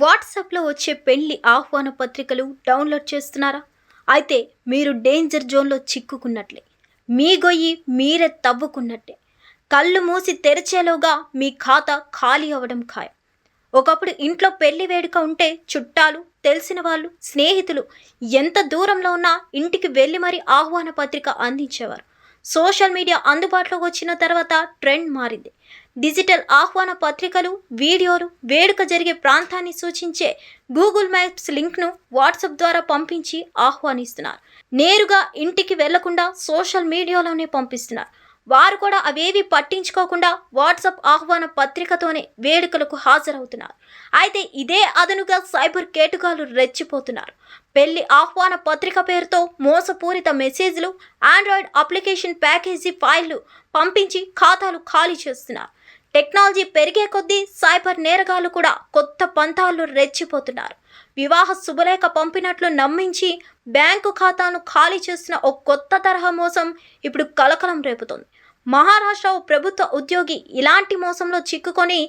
వాట్సాప్లో వచ్చే పెళ్ళి ఆహ్వాన పత్రికలు డౌన్లోడ్ చేస్తున్నారా? అయితే మీరు డేంజర్ జోన్లో చిక్కుకున్నట్లే. మీ గొయ్యి మీరే తవ్వుకున్నట్టే. కళ్ళు మూసి తెరిచేలోగా మీ ఖాతా ఖాళీ అవ్వడం ఖాయం. ఒకప్పుడు ఇంట్లో పెళ్ళి వేడుక ఉంటే చుట్టాలు తెలిసిన వాళ్ళు స్నేహితులు ఎంత దూరంలో ఉన్నా ఇంటికి వెళ్ళి మరీ ఆహ్వాన పత్రిక అందించేవారు. సోషల్ మీడియా అందుబాటులోకి వచ్చిన తర్వాత ట్రెండ్ మారింది. డిజిటల్ ఆహ్వాన పత్రికలు వీడియోలు వేడుక జరిగే ప్రాంతాన్ని సూచించే గూగుల్ మ్యాప్స్ లింక్ను వాట్సాప్ ద్వారా పంపించి ఆహ్వానిస్తున్నారు. నేరుగా ఇంటికి వెళ్ళకుండా సోషల్ మీడియాలోనే పంపిస్తున్నారు. వారు కూడా అవేవి పట్టించుకోకుండా వాట్సాప్ ఆహ్వాన పత్రికతోనే వేడుకలకు హాజరవుతున్నారు. అయితే ఇదే అదనుగా సైబర్ కేటుగాలు రెచ్చిపోతున్నారు. పెళ్ళి ఆహ్వాన పత్రిక పేరుతో మోసపూరిత మెసేజ్లు ఆండ్రాయిడ్ అప్లికేషన్ ప్యాకేజీ ఫైళ్ళు పంపించి ఖాతాలు ఖాళీ చేస్తున్నారు. టెక్నాలజీ పెరిగే కొద్దీ సైబర్ నేరగాళ్ళు కూడా కొత్త పంతాలు రెచ్చిపోతున్నారు. వివాహ శుభలేఖ పంపినట్లు నమ్మించి బ్యాంకు ఖాతాను ఖాళీ చేస్తున్న ఓ కొత్త తరహా మోసం ఇప్పుడు కలకలం రేపుతోంది. మహారాష్ట్ర ప్రభుత్వ ఉద్యోగి ఇలాంటి మోసంలో చిక్కుకొని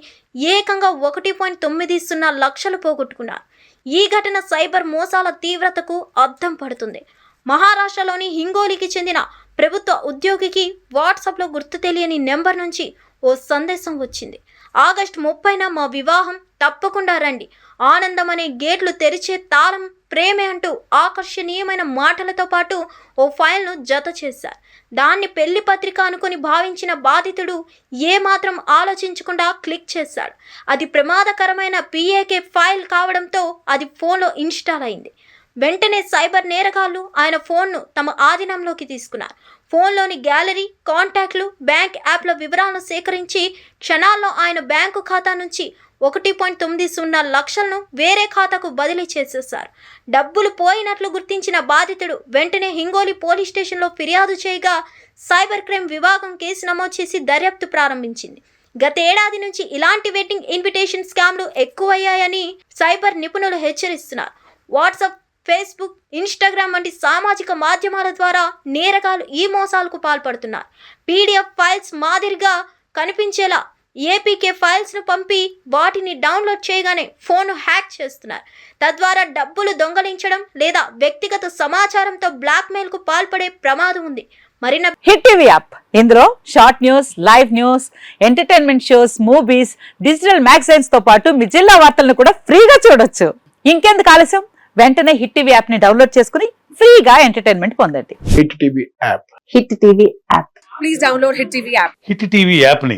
ఏకంగా ఒకటి పాయింట్ తొమ్మిది సున్నా లక్షలు పోగొట్టుకున్నారు. ఈ ఘటన సైబర్ మోసాల తీవ్రతకు అద్దం పడుతుంది. మహారాష్ట్రలోని హింగోలికి చెందిన ప్రభుత్వ ఉద్యోగికి వాట్సాప్లో గుర్తు తెలియని నెంబర్ నుంచి ఓ సందేశం వచ్చింది. ఆగస్టు ముప్పైన మా వివాహం తప్పకుండా రండి. ఆనందం అనే గేట్లు తెరిచే తాళం ప్రేమే అంటూ ఆకర్షణీయమైన మాటలతో పాటు ఓ ఫైల్ను జత చేశారు. దాన్ని పెళ్ళి పత్రిక అనుకుని భావించిన బాధితుడు ఏమాత్రం ఆలోచించకుండా క్లిక్ చేశాడు. అది ప్రమాదకరమైన పిఏకే ఫైల్ కావడంతో అది ఫోన్లో ఇన్స్టాల్ అయింది. వెంటనే సైబర్ నేరగాళ్ళు ఆయన ఫోన్ను తమ ఆధీనంలోకి తీసుకున్నారు. ఫోన్లోని గ్యాలరీ కాంటాక్ట్లు బ్యాంక్ యాప్ల వివరాలను సేకరించి క్షణాల్లో ఆయన బ్యాంకు ఖాతా నుంచి ఒకటి పాయింట్ తొమ్మిది సున్నా లక్షలను వేరే ఖాతాకు బదిలీ చేసేశారు. డబ్బులు పోయినట్లు గుర్తించిన బాధితుడు వెంటనే హింగోలి పోలీస్ స్టేషన్లో ఫిర్యాదు చేయగా సైబర్ క్రైమ్ విభాగం కేసు నమోదు చేసి దర్యాప్తు ప్రారంభించింది. గతేడాది నుంచి ఇలాంటి వెడ్డింగ్ ఇన్విటేషన్ స్కామ్లు ఎక్కువయ్యాయని సైబర్ నిపుణులు హెచ్చరిస్తున్నారు. వాట్సాప్ ఫేస్బుక్ ఇన్స్టాగ్రామ్ వంటి సామాజిక మాధ్యమాల ద్వారా నేరగాలు ఈ మోసాలకు పాల్పడుతున్నారు. పీడిఎఫ్ ఫైల్స్ మాదిరిగా కనిపించేలా ఏపీకే ఫైల్స్ను పంపి వాటిని డౌన్లోడ్ చేయగానే ఫోన్ హ్యాక్ చేస్తున్నారు. తద్వారా డబ్బులు దొంగలించడం లేదా వ్యక్తిగత సమాచారంతో బ్లాక్మెయిల్కు పాల్పడే ప్రమాదం ఉంది. మరిన్న హిట్ టీవీ యాప్. ఇందులో short news live news entertainment shows movies digital మ్యాగజైన్స్తో పాటు మీ జిల్లా వార్తలను కూడా ఫ్రీగా చూడొచ్చు. ఇంకెందుకు ఆలస్యం? వెంటనే హిట్ టీవీ యాప్ని డౌన్లోడ్ చేసుకుని ఫ్రీగా ఎంటర్టైన్మెంట్ పొందండి. Hit TV app. Hit TV app please download Hit TV app. Hit TV యాప్ని